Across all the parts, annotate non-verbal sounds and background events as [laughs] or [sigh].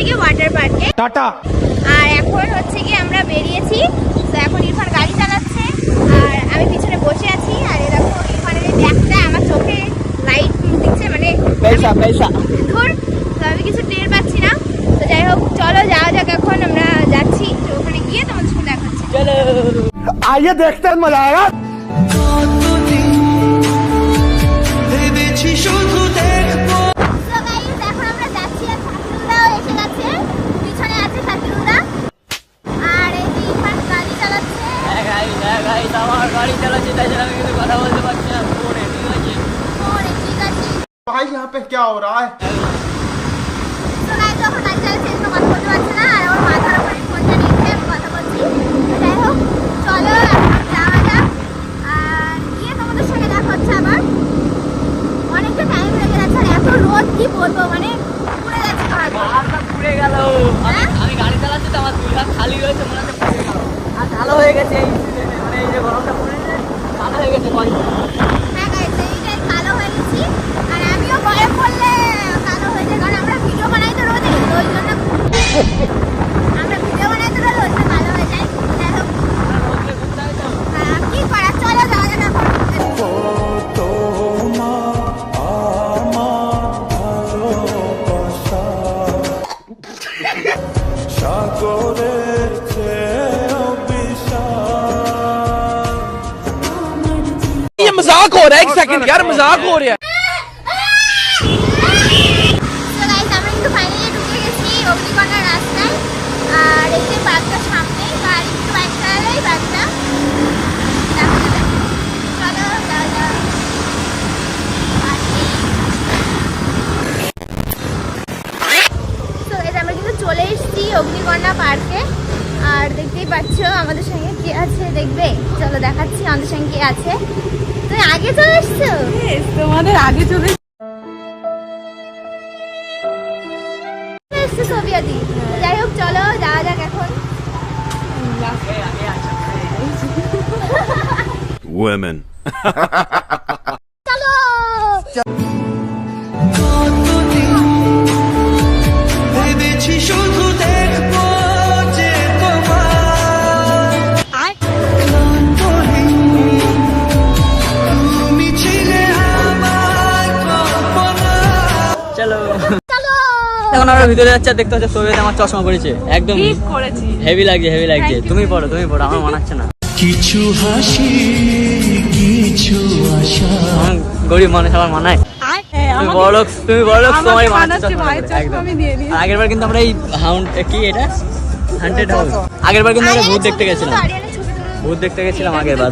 হচ্ছে কি ওয়াটার পার্কে টাটা। আর এখন হচ্ছে কি আমরা বেরিয়েছি। তো এখন ইরফান গাড়ি চালাচ্ছে। আর আমি পিছনে বসে আছি। আর এরকম ইরফানের এই ব্যাগটা আমার চোখে লাইট দিচ্ছে মানে পয়সা পয়সা ধর তো আমি কিছু টের পাচ্ছি না। তো যাই হোক চলো যাওয়া যাক এখন। আমরা যাচ্ছি তো ওখানে গিয়ে তোমাদের সঙ্গে দেখাচ্ছি হচ্ছে। চলো। আইয়ে দেখতে মজা আয়েগা গাড়ি চালাচ্ছে তাই জন্য আমি কিন্তু কথা বলতে পারছি না ফোনে ঠিক আছে ওরে ঠিক আছে भाई यहाँ पे क्या हो रहा है তো গাইস যখন গাড়ি চালাচ্ছে এজন্য কথা বলতে পারছে না আর ওর মাথার উপরে ফোনটা নিচ্ছে আমি কথা বলছি তো যাই হোক চলো এখন যাওয়া যাক আর গিয়ে তোমাদের সঙ্গে দেখা হচ্ছে আবার অনেকটা টাইম লেগে যাচ্ছে আর এত রোদ কি বলবো মানে পুড়ে যাচ্ছে হাত হাতটা পুড়ে গেল আমি আমি গাড়ি চালাচ্ছি তো আমার দুই হাত খালি হয়েছে মনে হচ্ছে পুড়ে গেল আর কালো হয়ে গেছে এই কালো मजाक हो रहा है एक सेकंड यार मजाक हो रहा है তো গাইস আমরা কিন্তু ফাইনালি ঢুকে গেছি অগ্নিকণার রাস্তায় আর এই যে বাঘটা সামনে আর একটু বাইক চালালেই বাঘটা দেখা যাবে চলো যাওয়া যাক আর এই তো এটা আমরা কিন্তু চলে এসেছি অগ্নিকন্যা পার্কে আর দেখতেই পাচ্ছ আমাদের সঙ্গে কে আছে দেখবে চলো দেখাচ্ছি আমাদের সঙ্গে কে আছে তুমি আগে চলে এসছো? তোমাদের আগে চলে এসছো। সবিয়াদি যাই হোক চলো যাওয়া যাক এখন। Women. [laughs] আমরা ভিতরে যাচ্ছি দেখতে হচ্ছে সোভিয়েত আমার চশমা পড়েছে। একদম ঠিক করেছি। হেভি লাগছে হেভি লাগছে। তুমি পড়ো তুমি পড়ো আমার মানাচ্ছে না। কিছু হাসি কিছু আশা। গরিব মানুষ আমার মানায়। হ্যাঁ, তুমি বড় লোক তুমি বড় লোক আমাকে তোমারই মানাচ্ছে মানাচ্ছে, চশমা ভাইয়ের পরে, চশমা একদম। আমি আগের বার কিন্তু আমরা এই হাউন্ড কি এটা? হান্টেড হাউস আগের বার কিন্তু আমরা ভূত দেখতে গেছিলাম। ভূত দেখতে গেছিলাম আগের বার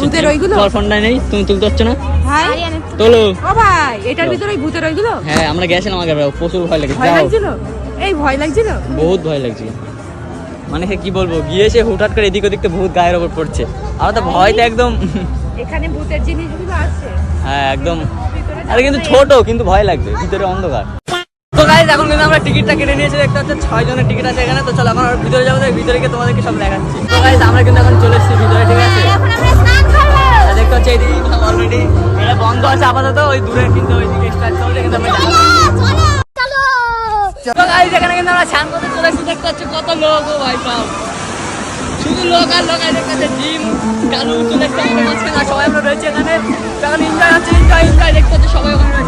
ভূতের ওইগুলো? তোমার ফোনটা নেই তুমি তুলতে পারছ না? তোলো। ও ভাই এটার ভিতরে ওই ভূতের ওইগুলো? হ্যাঁ আমরা গেছিলাম আগের বার প্রচুর ভয় লেগেছে ভয় লাগছিল? এই ভয় লাগছিল? বহুত ভয় লাগছে। মানে সে কি বলব গিয়েছে হুটহাট করে এদিক ওদিক তো ভূত গায়ের ওপর পড়ছে। আর তো ভয় তো একদম এখানে ভূতের জিনিসগুলো আছে। হ্যাঁ একদম। আরে কিন্তু ছোট কিন্তু ভয় লাগবে ভিতরে অন্ধকার। গাইজ এখন কিন্তু আমরা টিকিটটা কেটে নিয়েছি দেখতে হচ্ছে ছয় জনের টিকিট আছে এখানে। তো চলো এখন আমরা ভিতরে যাব ভিতরে গিয়ে তোমাদেরকে সব দেখাচ্ছি। তো গাইজ আমরা কিন্তু এখন চলে এসেছি ভিতরে ঠিক আছে? দেখতে হচ্ছে এইদিকে অলরেডি এটা বন্ধ আছে আপাতত ওই দূরে কিন্তু ওইদিকে স্টার্ট চলছে কিন্তু আমরা তো গাইজ এখানে কিন্তু আমরা স্নান করতে চলে এসেছি দেখতে হচ্ছে কত লোক ও ভাই সব শুধু লোক আর লোক জিম কালু চলে এসছে মাঝখানে আর সবাই আমরা রয়েছে এখানে। এখন এনজয় হচ্ছে এনজয় এনজয় দেখতে হচ্ছে সবাই ওখানে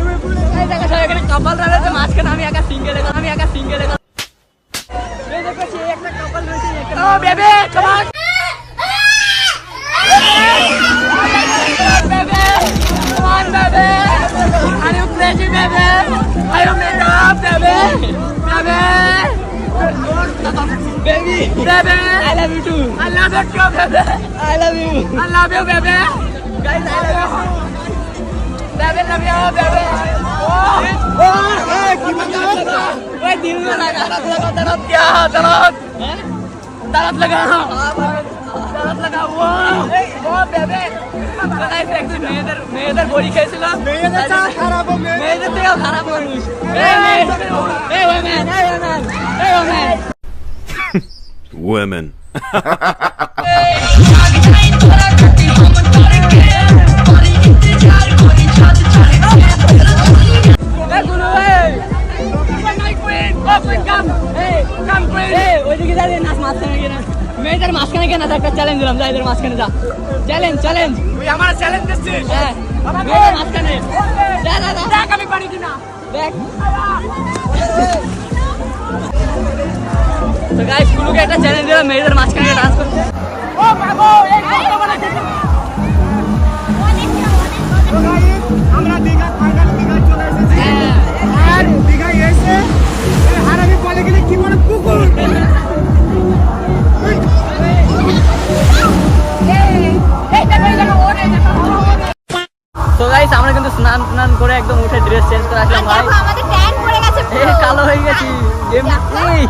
রা রয়েছে, মাঝখানে আমি একা single আমি একা single এখন। এই দেখো, সে একটা couple রয়েছে, Oh. Baby. Baby. I love you too. I love you too, baby. I love you. I love you, baby. Guys, I love you. Baby, love you, baby. দাঁড়াত লাগা দাঁড়াত লাগা ও ও বেবে গাইস একদিন মেয়েদের মেয়েদের বড়ি খেয়েছিলাম মেয়েদের চা খারাপ মেয়েদের থেকে খারাপ মানুষ এই ওমেন এই ওমেন এই ওমেন women [laughs] মাঝখানে গিয়ে নাচ একটা চ্যালেঞ্জ দিলাম যা এদের মাঝখানে যা। চ্যালেঞ্জ চ্যালেঞ্জ তুই আমার চ্যালেঞ্জ দিচ্ছিস হ্যাঁ মেয়েদের মাঝখানে। যা যা যা। দেখ আমি পারি কিনা। দেখ। তো গাইস কুলুকে একটা চ্যালেঞ্জ দিলাম মেয়েদের মাঝখানে।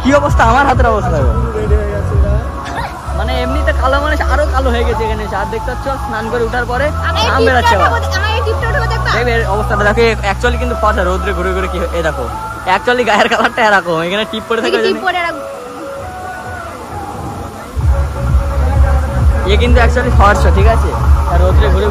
কি অবস্থা? আমার হাতের অবস্থা মানে এমনিতে কালো মানুষ আরও কালো হয়ে গেছে এখানে আর দেখতে পাচ্ছ স্নান করে উঠার পরে আমি বেরোচ্ছে দেখবা? অবস্থাটা দেখো অ্যাকচুয়ালি কিন্তু ফর্সা রোদ্রে ঘুরে ঘুরে কি এ দেখো। অ্যাকচুয়ালি গায়ের কালারটা এরকম এখানে টিপ পরে থাকে। এ কিন্তু অ্যাকচুয়ালি ফর্সা ঠিক আছে? আর রোদ্রে ঘুরে